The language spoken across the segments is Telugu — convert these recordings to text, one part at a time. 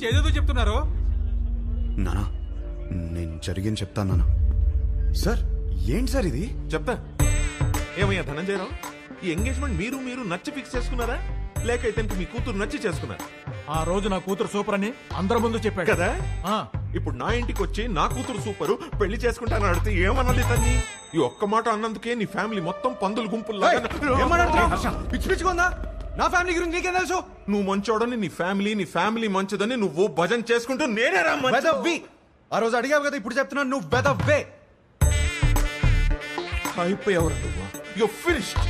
గురించి ఏదేదో చెప్తున్నారు. నానా నేను జరిగింది చెప్తాను నానా. సార్ ఏంటి సార్ ఇది? చెప్తా. ఏమయ్యా ధనంజయరావు? ఈ ఎంగేజ్మెంట్ మీరు మీరు నచ్చి ఫిక్స్ చేసుకున్నారా? లేక ఇతనికి మీ కూతురు నచ్చి చేసుకున్నారా? ఆ రోజు నా కూతురు సూపర్ అని అందరి ముందు చెప్పాడు. కదా? ఆ, ఇప్పుడు నా ఇంటికి వచ్చి నా కూతురు సూపరు పెళ్ళి చేసుకుంటాను అడిగితే ఏమనాలి తన్ని? ఈ ఒక్క మాట అన్నందుకే నీ ఫ్యామిలీ మొత్తం పందులు గుంపుల్లా పిచ్చి పిచ్చిగా ఉందా? నా ఫ్యామిలీ గురించి నీకేం తెలుసు? నువ్వు మంచోడని నీ ఫ్యామిలీ నీ ఫ్యామిలీ మంచిదని నువ్వు భజన చేసుకుంటూ నేనే రా వెదవ్వి. ఆ రోజు అడిగావు కదా ఇప్పుడు చెప్తున్నాను నువ్వు వెదవ్వే. అయిపోయావురా నువ్వు. యు ఫినిష్డ్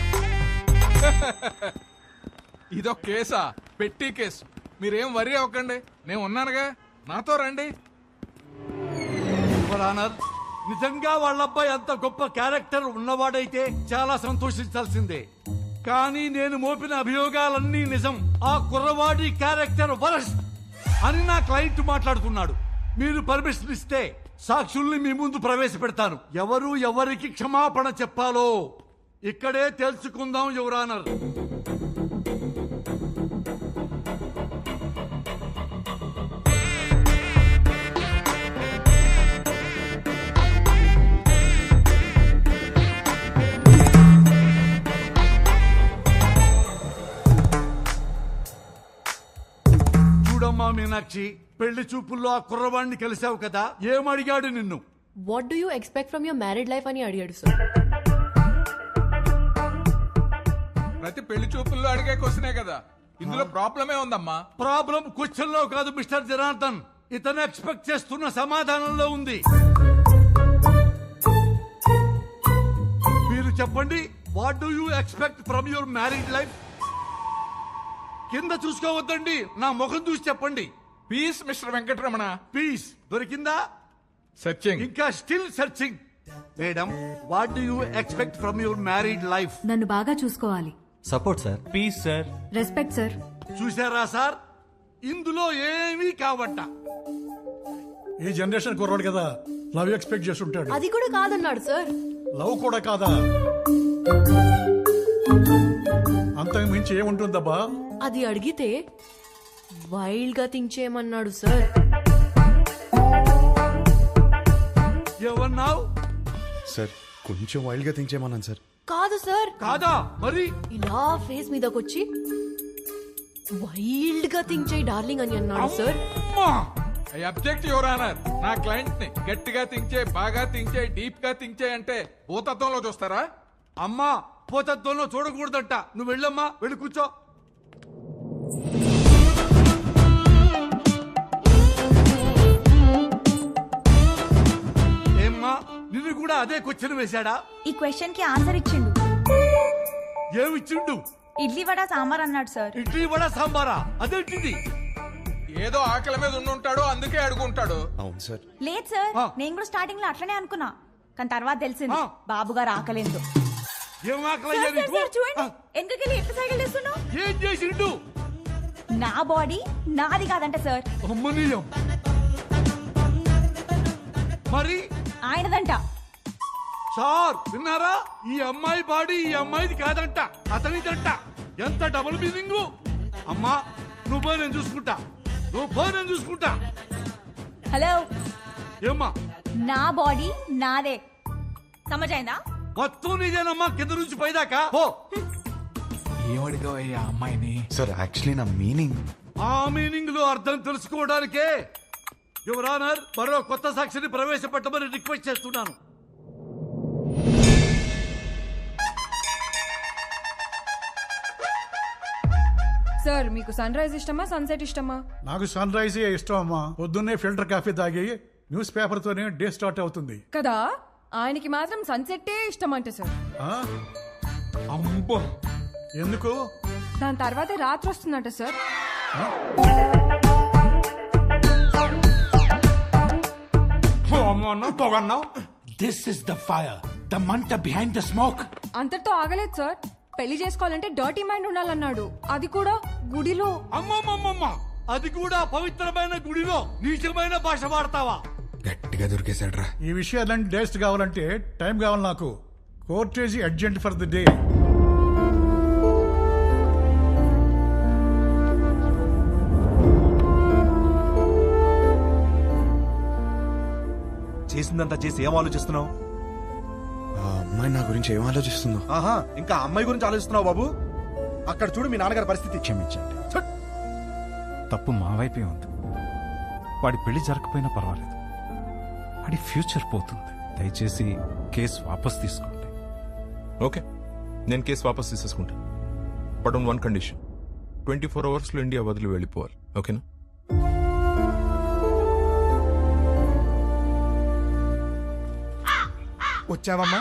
ఇదొక కేసా పెట్టి కేసు. మీరేం వరి అవ్వకండి. నేను ఉన్నానుగా. నాతో రండి. Your honour. నిజంగా వాళ్ళ అబ్బాయి అంత గొప్ప క్యారెక్టర్ ఉన్నవాడైతే చాలా సంతోషించాల్సిందే. కానీ నేను మోపిన అభియోగాలన్నీ నిజం. ఆ కుర్రవాడి క్యారెక్టర్ వరస్ అని నా క్లయింట్ మాట్లాడుతున్నాడు. మీరు పర్మిషన్ ఇస్తే సాక్షుల్ని మీ ముందు ప్రవేశపెడతాను. ఎవరు ఎవరికి క్షమాపణ చెప్పాలో ఇక్కడే తెలుసుకుందాం యువరానర్ మీనాక్షి పెళ్ళి చూపుల్లో ఆ కుర్రవాడిని కలిసావు కదా ఏమడిగాడు నిన్ను? What do you expect from your married life అని అడిగాడు సార్ ప్రతి పెళ్ళి చూపుల్లో అడిగే క్వశ్చనే కదా. ఇందులో ప్రాబ్లమే ఉందమ్మా. ప్రాబ్లం క్వశ్చన్లో కాదు మిస్టర్ జనార్దన్. ఇతను ఎక్స్పెక్ట్ చేస్తున్న సమాధానంలో ఉంది. మీరు చెప్పండి what do you expect from your married life కింద చూసుకోవద్దండి నా ముఖం చూసి చెప్పండి. పీస్ మిస్టర్ వెంకటరమణ పీస్ దొరికిందా? సర్చింగ్ ఇంకా still searching madam what do you expect from your married life నన్ను బాగా చూసుకోవాలి. Support sir please sir respect sir చూసారా సార్? ఇందులో ఏమీ కావట్ట. ఈ జనరేషన్ కుర్రాడు కదా లవ్ ఎక్స్పెక్ట్ చేస్తుంటాడు. అది కూడా కాదన్నాడు సార్ లవ్ కూడా కాదా? అంతకు మించి ఏముంటుందబ్బా? అది అడిగితే వైల్డ్గా థింక్ చేయమన్నాడు సార్. ఏమన్నావు? సార్ కొంచెం వైల్డ్గా థింక్ చేయమన్నాను సార్. కాదు సార్. కాదా? మరి? ఇలా ఫేస్ మీదకొచ్చి వైల్డ్గా థింక్ చేయి డార్లింగ్ అని అన్నాడు సార్. అమ్మా! ఐ అబ్జెక్ట్ యువర్ ఆనర్ నా క్లయింట్ని గట్టిగా థింక్ చేయి బాగా థింక్ చేయి డీప్గా థింక్ చేయి అంటే భూతత్వంలో చూస్తారా? అమ్మా పోతత్వంలో చూడకూడదంట. నువ్వు వెళ్ళమ్మా వెళ్ళి కూర్చో. నిన్ను కూడా అదే క్వశ్చన్ వేశాడా? ఈ క్వశ్చన్కి ఆన్సర్ ఇచ్చిండు. ఏమిచ్చిండు ఇడ్లీ వడ సాంబార్ అన్నాడు సార్ ఇడ్లీ వడ సాంబారా? అదేంటిది? ఏదో ఆకలి మీద ఉండుంటాడు అందుకే అడుగుంటాడు. అవును సార్ లేదు సార్. నేను కూడా స్టార్టింగ్లో అట్లనే అనుకున్నా. కానీ తర్వాత తెలిసింది. బాబు గారు ఆకలేదు. ఏం నీకు? చూడండి. ఎట్లా సైకిల్ చేస్తున్నావు? ఏం చేసిండు? నా బాడీ నాది కాదంట సార్ మరి? ఆయనదంట. సార్ విన్నారా? ఈ అమ్మాయి బాడీ ఈ అమ్మాయిది కాదంట అతనిదంట. ఎంత డబుల్ మీనింగ్? అమ్మా నువ్వు పోయి నేను చూసుకుంటా. నువ్వు పోయి నేను చూసుకుంటా. హలో. ఏమ్మా? నా బాడీ నాదే. సమజైందా? మొత్తం నీదేనమ్మా కింద నుంచి పైదాకా? ఓ ఏమడిగావయ్యా అమ్మాయిని? సార్ యాక్చువల్లీ నా మీనింగ్. ఆ మీనింగ్లో అర్థం తెలుసుకోవడానికే. యువరానర్ మరో కొత్త సాక్షిని ప్రవేశపెట్టమని రిక్వెస్ట్ చేస్తున్నాను. సార్ మీకు సన్ రైజ్ ఇష్టమా సన్సెట్ ఇష్టమా? నాకు సన్ రైజే ఇష్టం అమ్మా పొద్దున్నే ఫిల్టర్ కాఫీ తాగి న్యూస్ పేపర్ తోనే డే స్టార్ట్ అవుతుంది. కదా? ఆయనకి మాత్రం సన్సెట్టే ఇష్టం అంట సార్? అమ్మో ఎందుకు? దాని తర్వాతే రాత్రి వస్తుందంట sir పొగన్నావు this is the fire the మంట బిహైండ్ ద స్మోక్ అంతటితో ఆగలేదు సార్ పెళ్ళి చేసుకోవాలంటే డర్టీ మైండ్ ఉండాలన్నాడు. అది కూడా గుడిలో. అమ్మమ్మమ్మమ్మ అది కూడా పవిత్రమైన గుడిలో నీచమైన భాష వాడతావా? గట్టిగా దొరికేశాడ్రా. ఈ విషయాలన్నీ డేస్ట్ కావాలంటే టైం కావాలి నాకు. Court is adjourned for the day. చేసిందంతా చేసి ఏం ఆలోచిస్తున్నావు? అమ్మాయి నా గురించి ఏం ఆలోచిస్తుందో? ఆహా ఇంకా అమ్మాయి గురించి ఆలోచిస్తున్నావు బాబు? అక్కడ చూడు మీ నాన్నగారి పరిస్థితి. క్షమించండి! తప్పు మా వైపే ఉంది. వాడి పెళ్ళి జరగకపోయినా పర్వాలేదు. వాడి ఫ్యూచర్ పోతుంది. దయచేసి కేసు వాపస్ తీసుకోండి. ఓకే. నేను కేసు వాపస్ తీసేసుకుంటాను but on one condition. Twenty four అవర్స్లో ఇండియా వదిలి వెళ్ళిపోవాలి. ఓకేనా? వచ్చావమ్మా?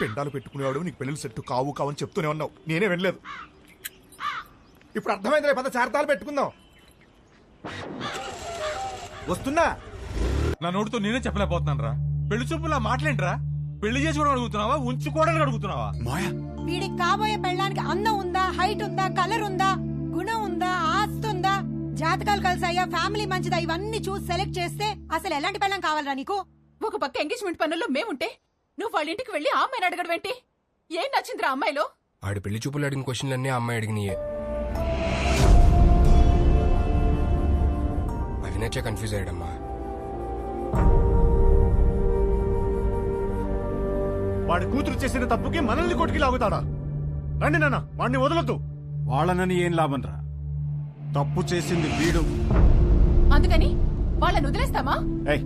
పిండాలు పెట్టుకునేవాడు నీకు పెళ్ళిళ్ళు సెట్టు కావు కావు అని చెప్తూనే ఉన్నావు. నేనే వెళ్ళలేదు ఇప్పుడు అర్థమైంది పద చార్తాలు పెట్టుకుందాం. వస్తున్నా? నా నోటితో నేనే చెప్పలేకపోతున్నాను రా. పెళ్ళి చూపులా మాటలేంట్రా? పెళ్ళి చేసుకోవడం అడుగుతున్నావా? ఉంచుకోవడానికి అడుగుతున్నావా? మాయా? వీడికి కాబోయే పెళ్ళానికి అందం ఉందా? హైట్ ఉందా? కలర్ ఉందా? గుణం ఉందా? ఆస్తి ఉందా? జాతకాలు కలిసాయా? ఫ్యామిలీ మంచిదా? ఇవన్నీ చూసి సెలెక్ట్ చేస్తే అసలు ఎలాంటి పెళ్ళం కావాలరా నీకు? ఒక పక్క ఎంగేజ్మెంట్ పనుల్లో మేముంటే నువ్వు వాళ్ళ ఇంటికి వెళ్ళి ఆ అమ్మాయిని అడగడం ఏంటి? ఏం నచ్చిందిరా అమ్మాయిలో? ఆడి పెళ్ళి చూపులు అడిగిన క్వశ్చన్లన్నీ ఆ అమ్మాయి అడిగినాయే. అవి నచ్చే కన్ఫ్యూజ్ అయ్యాడమ్మా. వాడి కూతురు చేసిన తప్పుకి మనల్ని కొట్టుకి లాగుతాడా? రండి నాన్న వాడిని వదలొద్దు. వాళ్ళనని ఏం లాభం రా తప్పు చేసింది వీడు. అందుకని వాళ్ళని వదిలేస్తామా? ఏయ్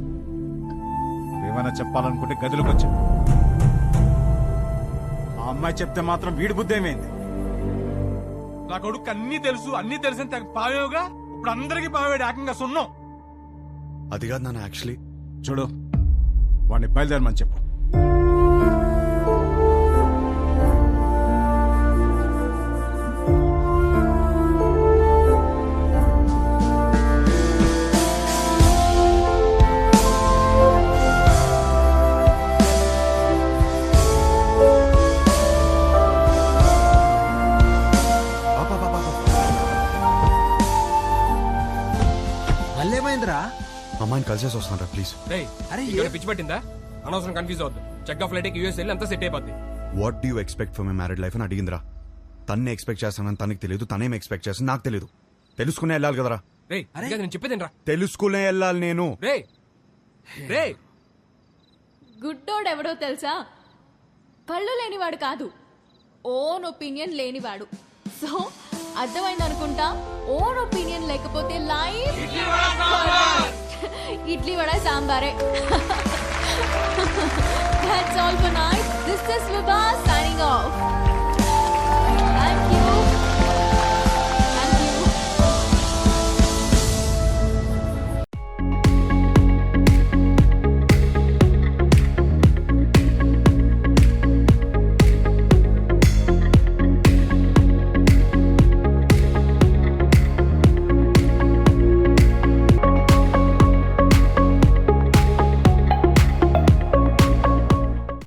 ఏమైనా చెప్పాలనుకుంటే గదిలోకి వచ్చా. ఆ అమ్మాయి చెప్తే మాత్రం వీడి బుద్ధి ఏమైంది? నా కొడుకు అన్ని తెలుసు అన్ని తెలిసిన తెగ పావేవుగా? ఇప్పుడు అందరికి పావేడు ఏకంగా సున్నం. అది కాదు నాన్న యాక్చువల్లీ చూడు వాడిని బయలుదేరమని చెప్పు. కలిసేసి వస్తాను ప్లీజ్ అరే పిచ్చి పట్టిందా? అనవసరం కన్ఫ్యూజ్ అవద్దు. చెక్ ఆఫ్ ఫ్లైట్ యూఎస్ వెళ్ళి అంతా సెట్ అయిపోద్ది. What do expect for my married life అని అడిగిందిరా. తన్నే ఎక్స్పెక్ట్ చేస్తానని తనకి తెలియదు తనేం ఎక్స్పెక్ట్ చేస్తాను నాకు తెలియదు. తెలుసుకునే వెళ్ళాలి కదరా. రే ఇంకా నేను చెప్పేదేనరా తెలుసుకునే వెళ్ళాలి నేను. రే రే గుడ్డోడు ఎవడో తెలుసా? కళ్ళు లేనివాడు కాదు. ఓన్ ఒపీనియన్ లేనివాడు. సో అర్థమైంది అనుకుంటా ఓన్ ఒపీనియన్ లేకపోతే life idli vada sambare. That's all for now. This is Vibha signing off.